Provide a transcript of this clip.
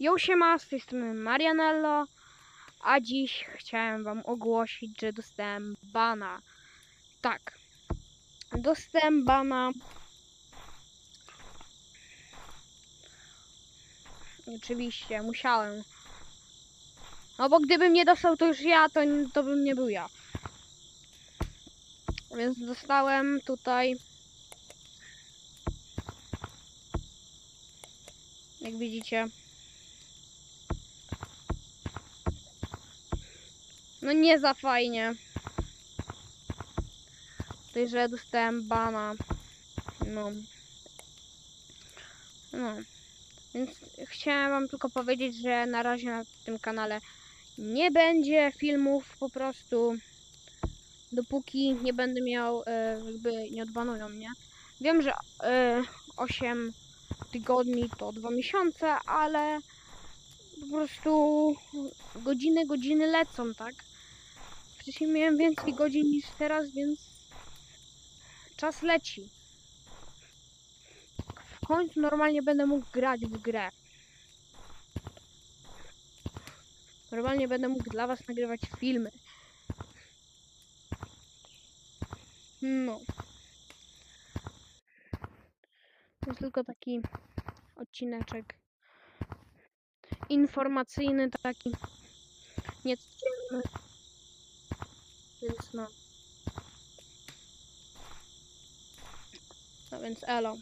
Yo siema, z tej strony Marianello, a dziś chciałem wam ogłosić, że dostałem bana. Tak, dostałem bana. Oczywiście, musiałem. No bo gdybym nie dostał to już ja, to, to bym nie był ja. Więc dostałem tutaj jak widzicie. No nie za fajnie. Tutaj, że dostałem bana. No. No. Więc chciałem wam tylko powiedzieć, że na razie na tym kanale nie będzie filmów po prostu. Dopóki nie będę miał, e, jakby nie odbanują mnie. Wiem, że e, 8 tygodni to dwa miesiące, ale po prostu godziny, godziny lecą, tak? Wcześniej miałem więcej godzin niż teraz, więc czas leci. W końcu normalnie będę mógł grać w grę. Normalnie będę mógł dla was nagrywać filmy. No. To jest tylko taki odcineczek informacyjny, taki niecodzienny. Więc no. No więc elo.